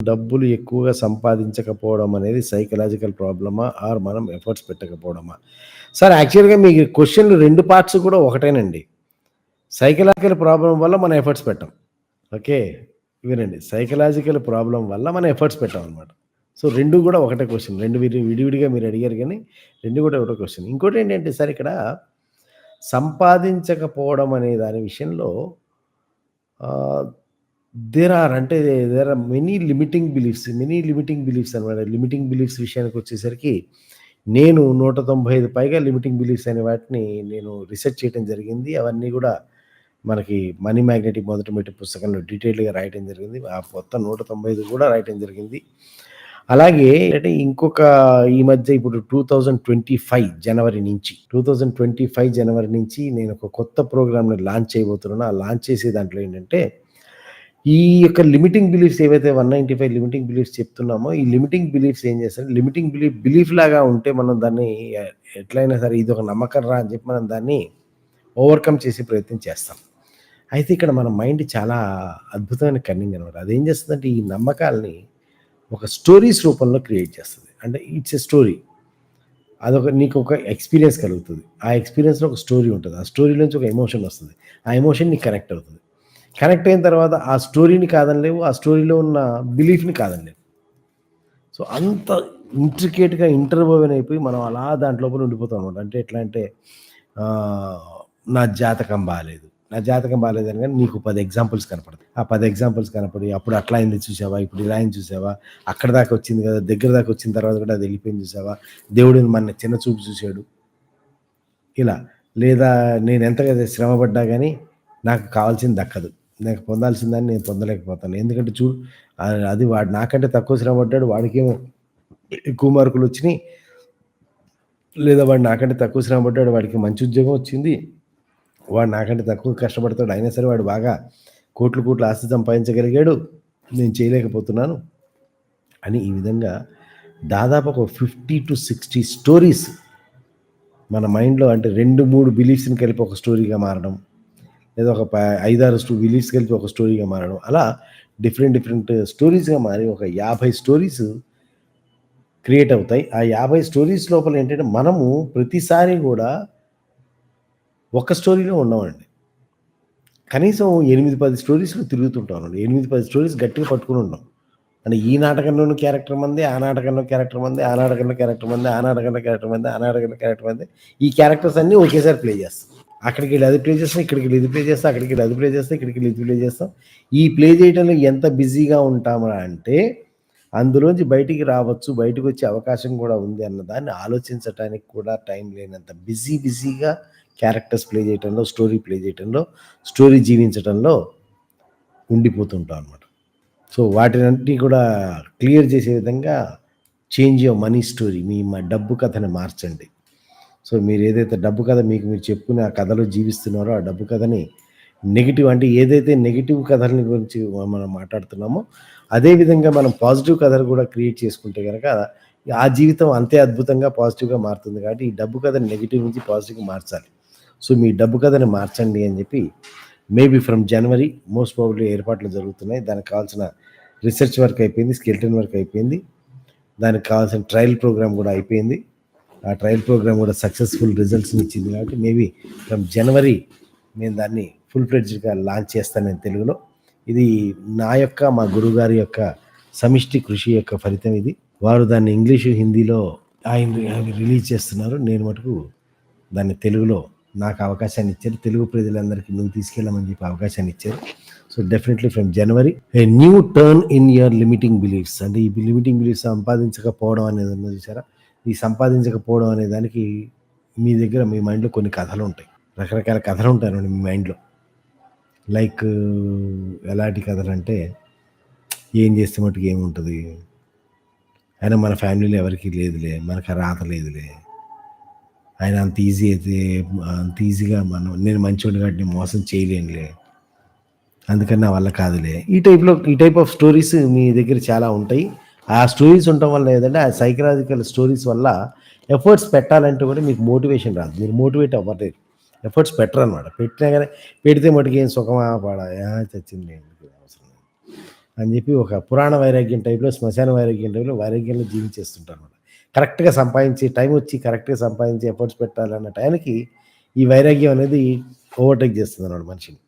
డబ్బులు ఎక్కువగా సంపాదించకపోవడం అనేది సైకలాజికల్ ప్రాబ్లమా ఆర్ మనం ఎఫర్ట్స్ పెట్టకపోవడమా? సార్ యాక్చువల్గా మీ క్వశ్చన్లు రెండు పార్ట్స్ కూడా ఒకటేనండి. సైకలాజికల్ ప్రాబ్లం వల్ల మనం ఎఫర్ట్స్ పెట్టాం. ఓకే వినండి సైకలాజికల్ ప్రాబ్లం వల్ల మనం ఎఫర్ట్స్ పెట్టాం అనమాట సో రెండు కూడా ఒకటే క్వశ్చన్ రెండు విడి విడివిడిగా మీరు అడిగారు కానీ రెండు కూడా ఒకటే క్వశ్చన్ ఇంకోటి ఏంటంటే సార్ ఇక్కడ సంపాదించకపోవడం అనే దాని విషయంలో దేర్ ఆర్ అంటే there are many limiting beliefs many limiting beliefs అనమాట లిమిటింగ్ బిలీఫ్స్ విషయానికి వచ్చేసరికి నేను నూట తొంభై ఐదు పైగా లిమిటింగ్ బిలీఫ్స్ అనే వాటిని నేను రీసెర్చ్ చేయడం జరిగింది. అవన్నీ కూడా మనకి మనీ మ్యాగ్నెటిక్ మొదటి మెట్టి పుస్తకంలో డీటెయిల్గా రాయటం జరిగింది. ఆ మొత్తం నూట తొంభై ఐదు కూడా రాయటం జరిగింది. అలాగే అంటే ఇంకొక ఈ మధ్య ఇప్పుడు టూ థౌజండ్ ట్వంటీ ఫైవ్ జనవరి నుంచి టూ థౌజండ్ ట్వంటీ ఫైవ్ జనవరి నుంచి నేను ఒక కొత్త ప్రోగ్రామ్ని లాంచ్ చేయబోతున్నాను. ఆ లాంచ్ చేసే దాంట్లో ఏంటంటే ఈ యొక్క లిమిటింగ్ బిలీఫ్స్ ఏవైతే one ninety five limiting beliefs చెప్తున్నామో ఈ లిమిటింగ్ బిలీఫ్స్ ఏం చేస్తారు లిమిటింగ్ బిలీఫ్ బిలీఫ్ లాగా ఉంటే మనం దాన్ని ఎట్లయినా సరే ఇది ఒక నమ్మకం రా అని చెప్పి మనం దాన్ని ఓవర్కమ్ చేసే ప్రయత్నం చేస్తాం. అయితే ఇక్కడ మన మైండ్ చాలా అద్భుతమైన కన్నింగ్ అనమాట అదేం చేస్తుందంటే ఈ నమ్మకాలని ఒక స్టోరీస్ రూపంలో క్రియేట్ చేస్తుంది. అంటే ఇట్స్ ఎ స్టోరీ అదొక నీకు ఒక ఎక్స్పీరియన్స్ కలుగుతుంది. ఆ ఎక్స్పీరియన్స్లో ఒక స్టోరీ ఉంటుంది. ఆ స్టోరీ నుంచి ఒక ఎమోషన్ వస్తుంది. ఆ ఎమోషన్ నీకు కనెక్ట్ అవుతుంది. కనెక్ట్ అయిన తర్వాత ఆ స్టోరీని కాదనలేవు ఆ స్టోరీలో ఉన్న బిలీఫ్ని కాదనలేవు. సో అంత ఇంట్రికేట్గా ఇంటర్వ్యూవెన్ అయిపోయి మనం అలా దాంట్ లోపల ఉండిపోతాం అనమాట అంటే ఎట్లా అంటే నా జాతకం బాగాలేదు నా జాతకం బాగాలేదని కానీ నీకు పది ఎగ్జాంపుల్స్ కనపడతాయి. ఆ పది ఎగ్జాంపుల్స్ కనపడి అప్పుడు అట్లా అయింది చూసావా ఇప్పుడు ఇలా అయింది చూసావా అక్కడ దాకా వచ్చింది కదా దగ్గర దాకా వచ్చిన తర్వాత కూడా అది వెళ్ళిపోయింది చూసావా దేవుడు మన చిన్న చూపు చూశాడు. ఇలా. లేదా నేను ఎంతగా శ్రమపడ్డా కానీ నాకు కావాల్సింది దక్కదు. నాకు పొందాల్సిందని నేను పొందలేకపోతాను. ఎందుకంటే చూ అది వాడు నాకంటే తక్కువ శ్రమ పడ్డాడు వాడికేమో ఎక్కువ మార్కులు వచ్చినాయి. లేదా వాడు నాకంటే తక్కువ శ్రమ పడ్డాడు వాడికి మంచి ఉద్యోగం వచ్చింది. వాడు నాకంటే తక్కువ కష్టపడతాడు అయినా సరే వాడు బాగా కోట్లు కోట్లు ఆస్తి సంపాదించగలిగాడు నేను చేయలేకపోతున్నాను అని ఈ విధంగా దాదాపు ఒక ఫిఫ్టీ టు సిక్స్టీ స్టోరీస్ మన మైండ్లో అంటే రెండు మూడు బిలీఫ్స్ని కలిపి ఒక స్టోరీగా మారడం లేదా ఒక ఐదారు స్టో విలీజ్ కలిపి ఒక స్టోరీగా మారడం. అలా డిఫరెంట్ డిఫరెంట్ స్టోరీస్గా మారి ఒక యాభై స్టోరీస్ క్రియేట్ అవుతాయి. ఆ యాభై స్టోరీస్ లోపల ఏంటంటే మనము ప్రతిసారి కూడా ఒక స్టోరీలో ఉన్నామండి. కనీసం ఎనిమిది పది స్టోరీస్లో తిరుగుతుంటాం అండి. ఎనిమిది పది స్టోరీస్ గట్టిగా పట్టుకుని ఉన్నాం అంటే ఈ నాటకంలోనూ క్యారెక్టర్ మంది ఆ నాటకంలో క్యారెక్టర్ మంది ఆ నాటకంలో క్యారెక్టర్ మంది ఆ నాటకంలో క్యారెక్టర్ మంది ఆ నాటకంలో క్యారెక్టర్ మంది ఈ క్యారెక్టర్స్ అన్నీ ఒకేసారి ప్లే చేస్తాం. అక్కడికి వెళ్ళి అది ప్లే చేస్తాం ఇక్కడికి వెళ్ళి ఇది ప్లే చేస్తాం అక్కడికి వెళ్ళి అది ప్లే చేస్తాం ఇక్కడికి వెళ్ళి ఇది ప్లే చేస్తాం. ఈ ప్లే చేయడంలో ఎంత బిజీగా ఉంటామరా అంటే అందులోంచి బయటికి రావచ్చు బయటకు వచ్చే అవకాశం కూడా ఉంది అన్న దాన్ని ఆలోచించడానికి కూడా టైం లేనంత బిజీ బిజీగా క్యారెక్టర్స్ ప్లే చేయటంలో స్టోరీ ప్లే చేయటంలో స్టోరీ జీవించటంలో ఉండిపోతుంటాం అనమాట సో వాటినన్నింటినీ కూడా క్లియర్ చేసే విధంగా చేంజ్ యువర్ మనీ స్టోరీ మీ మా డబ్బు కథని మార్చండి. సో మీరు ఏదైతే డబ్బు కథ మీకు మీరు చెప్పుకుని ఆ కథలో జీవిస్తున్నారో ఆ డబ్బు కథని నెగిటివ్ అంటే ఏదైతే నెగిటివ్ కథలని గురించి మనం మాట్లాడుతున్నామో అదేవిధంగా మనం పాజిటివ్ కథలు కూడా క్రియేట్ చేసుకుంటే కనుక ఆ జీవితం అంతే అద్భుతంగా పాజిటివ్గా మారుతుంది కాబట్టి ఈ డబ్బు కథని నెగిటివ్ నుంచి పాజిటివ్గా మార్చాలి. సో మీ డబ్బు కథని మార్చండి అని చెప్పి maybe from January most probably ఏర్పాట్లు జరుగుతున్నాయి. దానికి కావాల్సిన రీసెర్చ్ వర్క్ అయిపోయింది స్కెల్టన్ వర్క్ అయిపోయింది. దానికి కావాల్సిన ట్రయల్ ప్రోగ్రామ్ కూడా అయిపోయింది. ఆ ట్రయల్ ప్రోగ్రామ్ కూడా సక్సెస్ఫుల్ రిజల్ట్స్ని ఇచ్చింది కాబట్టి మేబీ ఫ్రమ్ జనవరి నేను దాన్ని ఫుల్ ఫ్లెడ్జ్గా లాంచ్ చేస్తాను నేను తెలుగులో. ఇది నా యొక్క మా గురుగారి యొక్క సమిష్టి కృషి యొక్క ఫలితం ఇది. వారు దాన్ని ఇంగ్లీషు హిందీలో ఆయన రిలీజ్ చేస్తున్నారు. నేను మటుకు దాన్ని తెలుగులో నాకు అవకాశాన్ని ఇచ్చారు. తెలుగు ప్రజలందరికీ నువ్వు తీసుకెళ్ళమని చెప్పి అవకాశాన్ని ఇచ్చారు. So definitely from January a new turn in your limiting beliefs అంటే ఈ లిమిటింగ్ బిలీఫ్స్ సంపాదించకపోవడం అనేది ఉన్నది చూసారా? ఈ సంపాదించకపోవడం అనే దానికి మీ దగ్గర మీ మైండ్లో కొన్ని కథలు ఉంటాయి. రకరకాల కథలు ఉంటాయి మీ మైండ్లో. లైక్ ఎలాంటి కథలు అంటే ఏం చేస్తే మటుకు ఏముంటుంది? అయినా మన ఫ్యామిలీలో ఎవరికి లేదులే మనకు రాత లేదులే. ఆయన అంత ఈజీ అయితే అంత ఈజీగా మనం నేను మంచివాడు కాబట్టి మోసం చేయలేనులే. అందుకని నా వల్ల కాదులే. ఈ టైప్లో ఈ టైప్ ఆఫ్ స్టోరీస్ మీ దగ్గర చాలా ఉంటాయి. ఆ స్టోరీస్ ఉండటం వల్ల ఏంటంటే ఆ సైకలాజికల్ స్టోరీస్ వల్ల ఎఫర్ట్స్ పెట్టాలంటే కూడా మీకు మోటివేషన్ రాదు. మీరు మోటివేట్ అవ్వలేరు ఎఫర్ట్స్ పెట్టరు అనమాట పెట్టినా కానీ పెడితే మటుకు ఏం సుఖమా? పాడా. చచ్చింది. అవసరం అని చెప్పి ఒక పురాణ వైరాగ్యం టైప్‌లో, శ్మశాన వైరాగ్యం టైప్‌లో వైరాగ్యంలో జీవించేస్తుంటారనమాట. కరెక్ట్‌గా సంపాదించి టైం వచ్చి కరెక్ట్‌గా సంపాదించి ఎఫర్ట్స్ పెట్టాలన్న టైంకి ఈ వైరాగ్యం అనేది ఓవర్‌టేక్ చేస్తుంది అనమాట మనిషిని.